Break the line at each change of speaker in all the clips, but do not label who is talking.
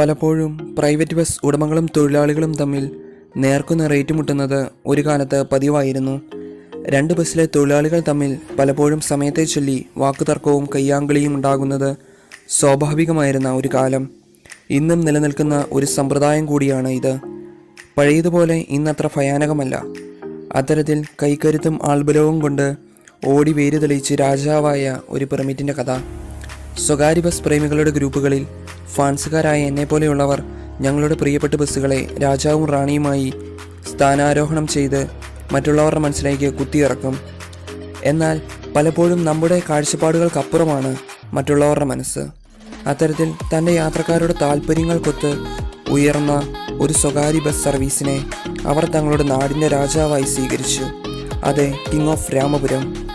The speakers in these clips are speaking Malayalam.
പലപ്പോഴും പ്രൈവറ്റ് ബസ് ഉടമകളും തൊഴിലാളികളും തമ്മിൽ നേർക്കുന്ന റേറ്റ് മുട്ടുന്നത് ഒരു കാലത്ത് പതിവായിരുന്നു. രണ്ട് ബസ്സിലെ തൊഴിലാളികൾ തമ്മിൽ പലപ്പോഴും സമയത്തെ ചൊല്ലി വാക്കുതർക്കവും കയ്യാങ്കളിയും ഉണ്ടാകുന്നത് സ്വാഭാവികമായിരുന്ന ഒരു കാലം. ഇന്നും നിലനിൽക്കുന്ന ഒരു സമ്പ്രദായം കൂടിയാണ് ഇത്. പഴയതുപോലെ ഇന്നത്ര ഭയാനകമല്ല. അത്തരത്തിൽ കൈക്കരുത്തും ആൾബലവും കൊണ്ട് ഓടി വേര് തെളിയിച്ച് രാജാവായ ഒരു പെർമിറ്റിന്റെ കഥ. സ്വകാര്യ ബസ് പ്രേമികളുടെ ഗ്രൂപ്പുകളിൽ ഫാൻസുകാരായ എന്നെ പോലെയുള്ളവർ ഞങ്ങളുടെ പ്രിയപ്പെട്ട ബസ്സുകളെ രാജാവും റാണിയുമായി സ്ഥാനാരോഹണം ചെയ്ത് മറ്റുള്ളവരുടെ മനസ്സിലേക്ക് കുത്തിയിറക്കും. എന്നാൽ പലപ്പോഴും നമ്മുടെ കാഴ്ചപ്പാടുകൾക്കപ്പുറമാണ് മറ്റുള്ളവരുടെ മനസ്സ്. അത്തരത്തിൽ തന്റെ യാത്രക്കാരുടെ താല്പര്യങ്ങൾക്കൊത്ത് ഉയർന്ന ഒരു സ്വകാര്യ ബസ് സർവീസിനെ അവർ തങ്ങളുടെ നാടിന്റെ രാജാവായി സ്വീകരിച്ചു. അതെ കിങ് ഓഫ് രാമപുരം.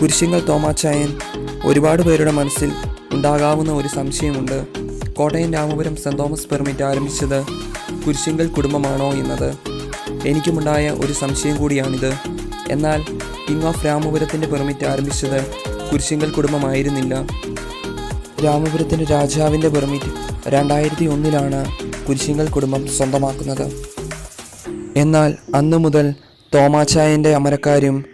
കുരിശിങ്കൽ തോമാച്ചായൻ ഒരുപാട് പേരുടെ മനസ്സിൽ ഉണ്ടാകാവുന്ന ഒരു സംശയമുണ്ട്. Kottayam Ramapuram saint Thomas permit ആരംഭിച്ചത് കുരിശിങ്കൽ കുടുംബമാണോ എന്നത്. എനിക്കുമുണ്ടായ ഒരു സംശയം കൂടിയാണിത്. എന്നാൽ കിങ് ഓഫ് രാമപുരത്തിന്റെ പെർമിറ്റ് ആരംഭിച്ചത് കുരിശിങ്കൽ കുടുംബമായിരുന്നില്ല. രാമപുരത്തിന്റെ രാജാവിന്റെ പെർമിറ്റ് രണ്ടായിരത്തി ഒന്നിലാണ് കുരിശിങ്കൽ കുടുംബം സ്വന്തമാക്കുന്നത്. എന്നാൽ അന്നു മുതൽ തോമാച്ചായന്റെ അമരക്കാരും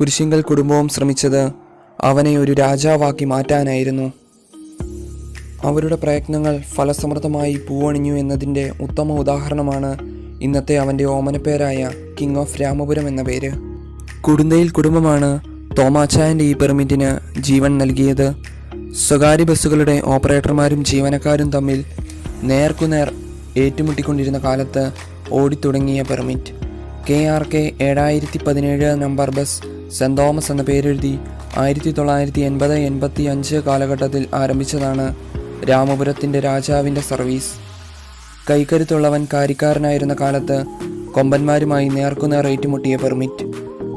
കുരിശിങ്കൽ കുടുംബവും ശ്രമിച്ചത് അവനെ ഒരു രാജാവാക്കി മാറ്റാനായിരുന്നു. അവരുടെ പ്രയത്നങ്ങൾ ഫലസമൃദ്ധമായി പൂവണിഞ്ഞു എന്നതിന്റെ ഉത്തമ ഉദാഹരണമാണ് ഇന്നത്തെ അവന്റെ ഓമനപ്പേരായ കിങ് ഓഫ് രാമപുരം എന്ന പേര്. കുടുന്തയിൽ കുടുംബമാണ് തോമാച്ചായന്റെ ഈ പെർമിറ്റിന് ജീവൻ നൽകിയത്. സ്വകാര്യ ബസ്സുകളുടെ ഓപ്പറേറ്റർമാരും ജീവനക്കാരും തമ്മിൽ നേർക്കുനേർ ഏറ്റുമുട്ടിക്കൊണ്ടിരുന്ന കാലത്ത് ഓടിത്തുടങ്ങിയ പെർമിറ്റ്. കെ ആർ കെ ഏഴായിരത്തി പതിനേഴ് നമ്പർ ബസ് സെന്റ് തോമസ് എന്ന പേരെഴുതി ആയിരത്തി തൊള്ളായിരത്തി എൺപത് എൺപത്തി അഞ്ച് കാലഘട്ടത്തിൽ ആരംഭിച്ചതാണ് രാമപുരത്തിന്റെ രാജാവിന്റെ സർവീസ്. കൈക്കരുത്തുള്ളവൻ കാര്യക്കാരനായിരുന്ന കാലത്ത് കൊമ്പന്മാരുമായി നേർക്കുനേർ ഏറ്റുമുട്ടിയ പെർമിറ്റ്.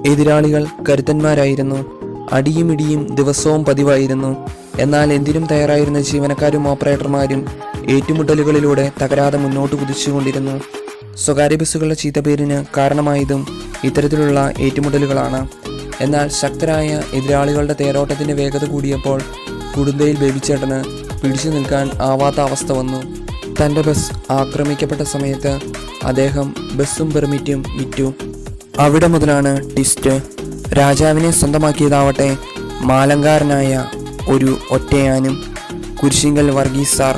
എതിരാളികൾ കരുത്തന്മാരായിരുന്നു. അടിയും ഇടിയും ദിവസവും പതിവായിരുന്നു. എന്നാൽ എന്തിനും തയ്യാറായിരുന്ന ജീവനക്കാരും ഓപ്പറേറ്റർമാരും ഏറ്റുമുട്ടലുകളിലൂടെ തകരാതെ മുന്നോട്ട് കുതിച്ചുകൊണ്ടിരുന്നു. സ്വകാര്യ ബസ്സുകളുടെ ചീത്തപ്പേരിന് കാരണമായതും ഇത്തരത്തിലുള്ള ഏറ്റുമുട്ടലുകളാണ്. എന്നാൽ ശക്തരായ എതിരാളികളുടെ തേരോട്ടത്തിന്റെ വേഗത കൂടിയപ്പോൾ കുടുംബയിൽ ബേബിച്ചേട്ടന് പിടിച്ചു നിൽക്കാൻ ആവാത്ത അവസ്ഥ വന്നു. തന്റെ ബസ് ആക്രമിക്കപ്പെട്ട സമയത്ത് അദ്ദേഹം ബസ്സും പെർമിറ്റും വിറ്റു അവിടെ മുതലാണ് ടിസ്റ്റ് രാജാവിനെ സ്വന്തമാക്കിയതാവട്ടെ മാലങ്കാരനായ ഒരു ഒറ്റയാനും കുരിശിങ്കൽ വർഗീസ് സാർ.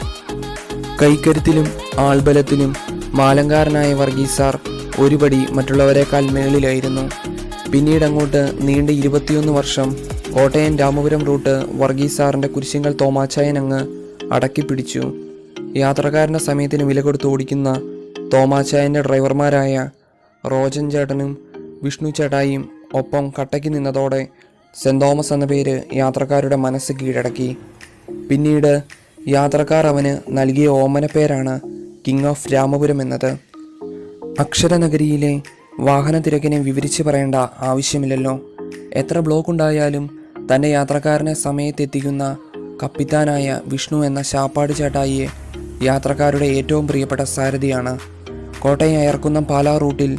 കൈക്കരുത്തിലും ആൾബലത്തിലും മാലങ്കാരനായ വർഗീസ് സാർ ഒരുപടി മറ്റുള്ളവരെക്കാൾ മേളിലായിരുന്നു. പിന്നീട് അങ്ങോട്ട് നീണ്ട ഇരുപത്തിയൊന്ന് വർഷം കോട്ടയം രാമപുരം റൂട്ട് വർഗീസ് സാറിന്റെ കുരിശിങ്കൽ തോമാച്ചായൻ അങ്ങ് അടക്കി പിടിച്ചു. യാത്രക്കാരന്റെ സമയത്തിന് വില കൊടുത്ത് ഓടിക്കുന്ന തോമാച്ചായന്റെ ഡ്രൈവർമാരായ റോജൻ ചേട്ടനും വിഷ്ണു ചേട്ടായും ഒപ്പം കട്ടയ്ക്ക് നിന്നതോടെ സെന്റ് തോമസ് എന്ന പേര് യാത്രക്കാരുടെ മനസ്സ് കീഴടക്കി. പിന്നീട് യാത്രക്കാർ അവന് നൽകിയ ഓമനപ്പേരാണ് പേരാണ് കിങ് ഓഫ് രാമപുരം എന്നത്. അക്ഷരനഗരിയിലെ വാഹന തിരക്കിനെ വിവരിച്ച് പറയേണ്ട ആവശ്യമില്ലല്ലോ. എത്ര ബ്ലോക്ക് ഉണ്ടായാലും തന്റെ യാത്രക്കാരനെ സമയത്തെത്തിക്കുന്ന കപ്പിത്താനായ വിഷ്ണു എന്ന ശാപ്പാട് ചേട്ടായിയെ യാത്രക്കാരുടെ ഏറ്റവും പ്രിയപ്പെട്ട സാരഥിയാണ്. കോട്ടയം അയർക്കുന്നം പാലാ റൂട്ടിൽ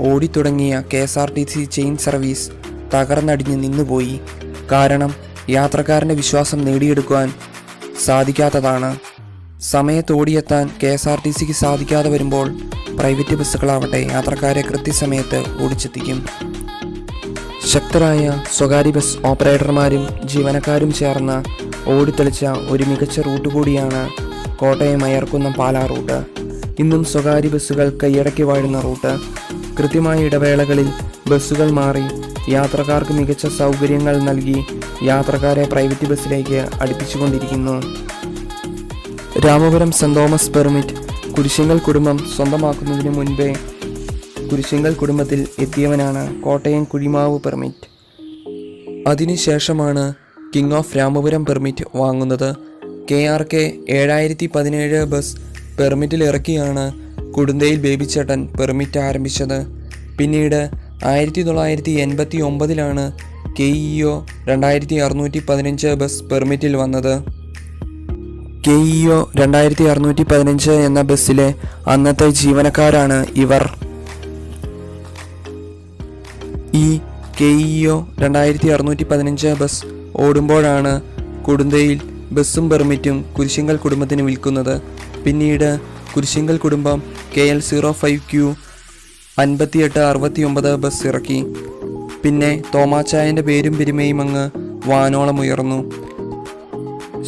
ഓടിത്തുടങ്ങിയ K S R T C chain service തകർന്നടിഞ്ഞ് നിന്നുപോയി. കാരണം യാത്രക്കാരന്റെ വിശ്വാസം നേടിയെടുക്കുവാൻ സാധിക്കാത്തതാണ്. സമയത്ത് ഓടിയെത്താൻ കെ എസ് ആർ ടി സിക്ക് സാധിക്കാതെ വരുമ്പോൾ പ്രൈവറ്റ് ബസ്സുകളാവട്ടെ യാത്രക്കാരെ കൃത്യസമയത്ത് ഓടിച്ചെത്തിക്കും. ശക്തരായ സ്വകാര്യ ബസ് ഓപ്പറേറ്റർമാരും ജീവനക്കാരും ചേർന്ന് ഓടിത്തെളിച്ച ഒരു മികച്ച റൂട്ട് കൂടിയാണ് കോട്ടയം അയർക്കുന്നം പാലാ റൂട്ട്. ഇന്നും സ്വകാര്യ ബസ്സുകൾ കൈയടക്കി വാഴുന്ന റൂട്ട്. കൃത്യമായ ഇടവേളകളിൽ ബസ്സുകൾ മാറി യാത്രക്കാർക്ക് മികച്ച സൗകര്യങ്ങൾ നൽകി യാത്രക്കാരെ പ്രൈവറ്റ് ബസ്സിലേക്ക് അടുപ്പിച്ചുകൊണ്ടിരിക്കുന്നു. Ramapuram saint Thomas permit Kurisingal കുടുംബം സ്വന്തമാക്കുന്നതിന് മുൻപേ കുരിശിങ്കൽ കുടുംബത്തിൽ എത്തിയവനാണ് കോട്ടയം കുഴിമാവ് പെർമിറ്റ്. അതിനുശേഷമാണ് കിങ് ഓഫ് രാമപുരം പെർമിറ്റ് വാങ്ങുന്നത്. കെ ആർ കെ ഏഴായിരത്തി പതിനേഴ് ബസ് പെർമിറ്റിൽ ഇറക്കിയാണ് കുടുന്തയിൽ ബേബിച്ചേട്ടൻ പെർമിറ്റ് ആരംഭിച്ചത്. പിന്നീട് ആയിരത്തി തൊള്ളായിരത്തി എൺപത്തി ഒമ്പതിലാണ് കെ ഇ ഒ രണ്ടായിരത്തി അറുന്നൂറ്റി പതിനഞ്ച് ബസ് പെർമിറ്റിൽ വന്നത്. കെ ഇ ഒ രണ്ടായിരത്തി അറുന്നൂറ്റി പതിനഞ്ച് എന്ന ബസ്സിലെ അന്നത്തെ ജീവനക്കാരാണ് ഇവർ. ഈ കെ ഇ ഒ രണ്ടായിരത്തി അറുന്നൂറ്റി പതിനഞ്ച് ബസ് ഓടുമ്പോഴാണ് കുടുന്തയിൽ ബസ്സും പെർമിറ്റും കുരിശിങ്കൽ കുടുംബത്തിന് വിൽക്കുന്നത്. പിന്നീട് കുരിശിങ്കൽ കുടുംബം K L zero five Q അൻപത്തിയെട്ട് അറുപത്തിയൊമ്പത് ബസ് ഇറക്കി. പിന്നെ തോമാച്ചായന്റെ പേരും പെരുമയും അങ്ങ് വാനോളം ഉയർന്നു.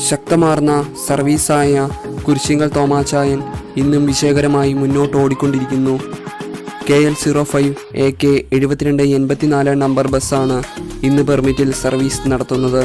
ശക്തമാർന്ന സർവീസായ കുരിശിങ്കൽ തോമാച്ചായൻ ഇന്നും വിജയകരമായി മുന്നോട്ട് ഓടിക്കൊണ്ടിരിക്കുന്നു K L zero five A K എഴുപത്തിരണ്ട് എൺപത്തിനാല് നമ്പർ ബസ്സാണ് ഇന്ന് പെർമിറ്റിൽ സർവീസ് നടത്തുന്നത്.